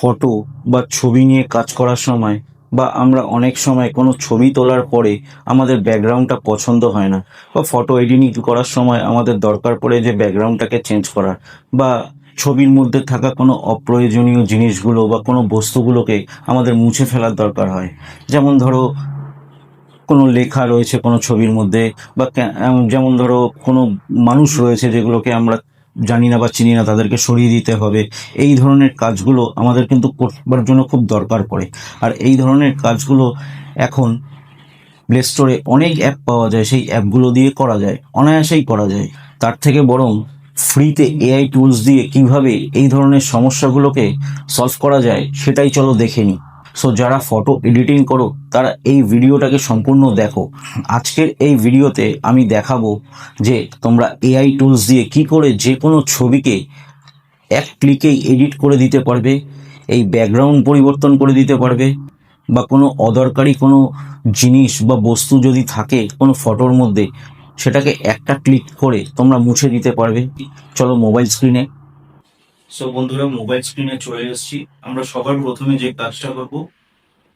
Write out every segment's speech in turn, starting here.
Photo বা ছবি নিয়ে কাজ করার সময় বা আমরা অনেক সময় কোনো ছবি তোলার পরে আমাদের ব্যাকগ্রাউন্ডটা পছন্দ হয় না বা ফটো এডিটিং করার সময় আমাদের দরকার পড়ে যে ব্যাকগ্রাউন্ডটাকে চেঞ্জ করার বা ছবির মধ্যে থাকা কোনো অপ্রয়োজনীয় জিনিসগুলো বা কোনো বস্তুগুলোকে আমাদের মুছে ফেলার দরকার হয়। যেমন ধরো, কোনো লেখা রয়েছে কোনো ছবির মধ্যে বা যেমন ধরো কোনো মানুষ রয়েছে যেগুলোকে আমরা জানি না বা চিনি না, তাদেরকে সরিয়ে দিতে হবে। এই ধরনের কাজগুলো আমাদের কিন্তু করবার জন্য খুব দরকার পড়ে। আর এই ধরনের কাজগুলো এখন প্লে স্টোরে অনেক অ্যাপ পাওয়া যায়, সেই অ্যাপগুলো দিয়ে করা যায়, অনায়াসেই করা যায়। তার থেকে বরং ফ্রিতে এআই টুলস দিয়ে কীভাবে এই ধরনের সমস্যাগুলোকে সলভ করা যায়, সেটাই চলো দেখে নিই। সো যারা ফটো এডিটিং করো, তারা এই ভিডিওটাকে সম্পূর্ণ দেখো। আজকের এই ভিডিওতে আমি দেখাবো যে তোমরা এআই টুলস দিয়ে কি করে যে কোনো ছবিকে এক ক্লিকেই এডিট করে দিতে পারবে, এই ব্যাকগ্রাউন্ড পরিবর্তন করে দিতে পারবে, বা কোনো অদরকারি কোনো জিনিস বা বস্তু যদি থাকে কোনো ফটোর মধ্যে, সেটাকে একটা ক্লিক করে তোমরা মুছে দিতে পারবে। চলো মোবাইল স্ক্রিনে সো বন্ধুরা মোবাইল স্ক্রিনে চলে এসেছি। আমরা সবার প্রথমে যে কাজটা করব,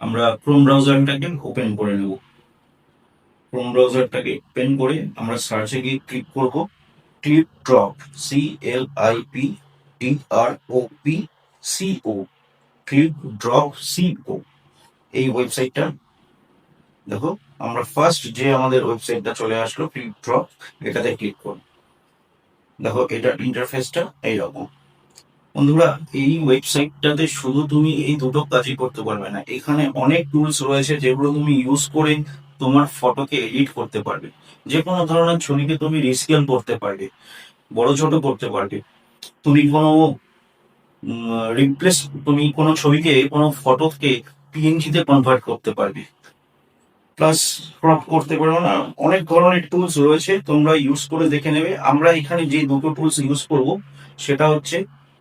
আমরা ক্রোম ব্রাউজারটাকে ওপেন করে নেব। ক্রোম ব্রাউজারটাকে ওপেন করে আমরা সার্চে গিয়ে ক্লিক করব। Clip drop C L I P T R O P C O clip drop C O এই ওয়েবসাইটটা দেখো, আমরা ফার্স্ট যে আমাদের ওয়েবসাইটটা চলে আসলো ক্লিপ ড্রপ এটাতে ক্লিক করব। দেখো, এটার ইন্টারফেসটা এইরকম। বন্ধুরা, এই ওয়েবসাইটটাতে শুধু তুমি এই দুটো কাজই করতে পারবে না। এখানে অনেক টুলস রয়েছে যেগুলো তুমি ইউজ করে তোমার ফটোকে এডিট করতে পারবে। যে কোনো ধরনের ছবিকে তুমি রিস্কেল করতে পারবে, বড় ছোট করতে পারবে। তুমি কোনো রিপ্লেস তুমি কোনো ছবিকে, কোনো ফটোকে পিএনজিতে কনভার্ট করতে পারবে। প্লাস ক্রপ করতে পারবে না, অনেক ধরনের টুলস রয়েছে, তোমরা ইউজ করে দেখে নেবে। আমরা এখানে যে দুটো টুলস ইউজ করব, সেটা হচ্ছে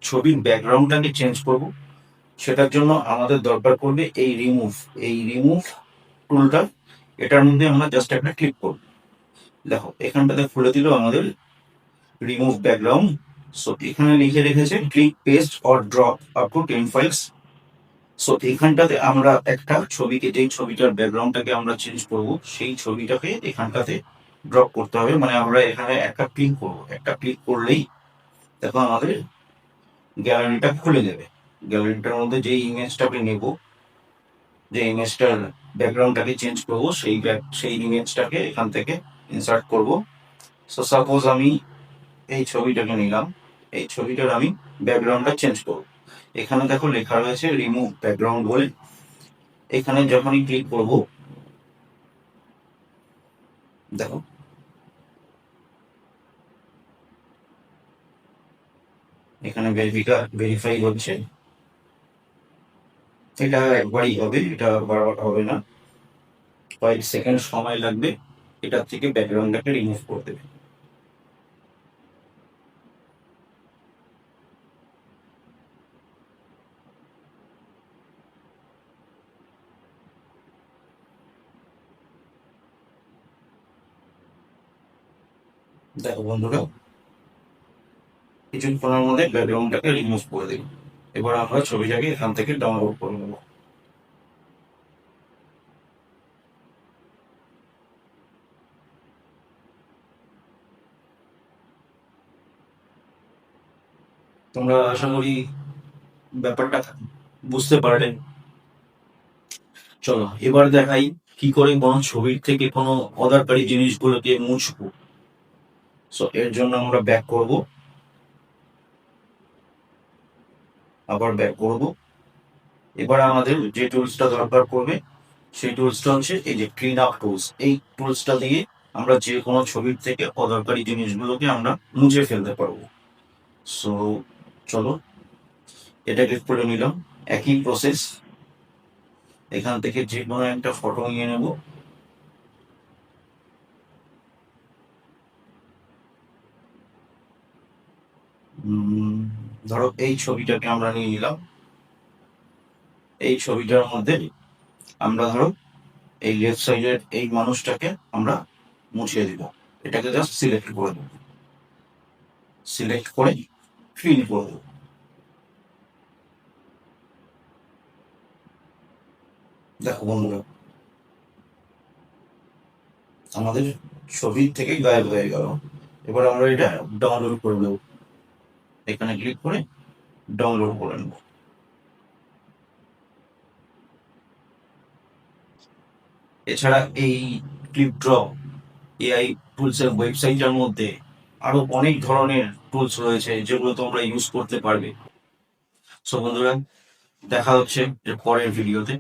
ছবির ব্যাকগ্রাউন্ডটাকে চেঞ্জ করব। সেটার জন্য আমাদের দরকার পড়বে এই রিমুভ এই রিমুভ টুলটা এটার মধ্যে আমরা জাস্ট একটা ক্লিক করব। দেখো, এখানটাতে খুলে দিল আমাদের রিমুভ ব্যাকগ্রাউন্ড সো এখানে লিখে রেখেছে click paste or drop up to ten files so এখানটাতে আমরা একটা ছবিকে, যেই ছবিটার ব্যাকগ্রাউন্ডটাকে আমরা চেঞ্জ করব, সেই ছবিটাকে এখানটাতে ড্রপ করতে হবে। মানে আমরা এখানে একটা ক্লিক করব। একটা ক্লিক করলেই দেখো আমাদের গ্যালারিটা খুলে দেবে। গ্যালারিটার মধ্যে যে ইমেজটা আমি নেব, যে ইমেজটার ব্যাকগ্রাউন্ডটাকে চেঞ্জ করব, সেই back- সেই ইমেজটাকে এখান থেকে ইনসার্ট করব। সো সাপোজ আমি এই ছবিটাকে নিলাম, এই ছবিটার আমি ব্যাকগ্রাউন্ডটা চেঞ্জ করব। এখানে দেখো লেখা রয়েছে রিমুভ ব্যাকগ্রাউন্ড বলে। এখানে যখনই ক্লিক করব, দেখো এখানে ভেরিফাই হচ্ছে। এটা একবারই হবে, এটা বারবার হবে না। কয়েক সেকেন্ড সময় লাগবে এটা থেকে ব্যাকগ্রাউন্ডটাকে রিমুভ করে দেবে। দেখো বন্ধুরা কিছুক্ষণের মধ্যে ব্যাকগ্রাউন্ডটাকে রিমুভ করে দিল। এবার আমরা ছবিটাকে এখান থেকে ডাউনলোড করে নেব। তোমরা আশা করি ব্যাপারটা বুঝতে পারলে চলো, এবার দেখাই কি করে কোনো ছবির থেকে কোনো অদরকারি জিনিসগুলোকে মুছবো। সো এর জন্য আমরা ব্যাক করব। আবার ব্যাক করব। এবার আমাদের যে টুলসটা দরকার পড়বে সেই টুলসটা হচ্ছে এই যে ক্লিন আপ টুলস এই টুলসটা দিয়ে আমরা যে কোনো ছবির থেকে অদরকারি জিনিসগুলোকে আমরা মুছে ফেলতে পারব। সো চলো এটা ক্লিক করে নিলাম। একই প্রসেস এখান থেকে যে কোনো একটা ফটো নিয়ে নেব। উম, ধরো এই ছবিটাকে আমরা নিয়ে নিলাম। এই ছবিটার মধ্যে আমরা ধরো এই লেফট সাইডের এই মানুষটাকে আমরা মুছিয়ে দিব। এটাকে জাস্ট সিলেক্ট করে দেব। সিলেক্ট করে ফিল করে দেব। দেখো বন্ধুরা, আমাদের ছবির থেকেই গায়েব হয়ে গেল। এবার আমরা এটা ডাউনলোড করে নেব। এখানে ক্লিক করে ডাউনলোড করে নেব। এছাড়া এই ক্লিপ ড্র এআই টুলসের ওয়েবসাইটের মধ্যে আরও অনেক ধরনের টুলস রয়েছে যেগুলো তোমরা ইউজ করতে পারবে। সো বন্ধুরা, দেখা হচ্ছে এর পরের ভিডিওতে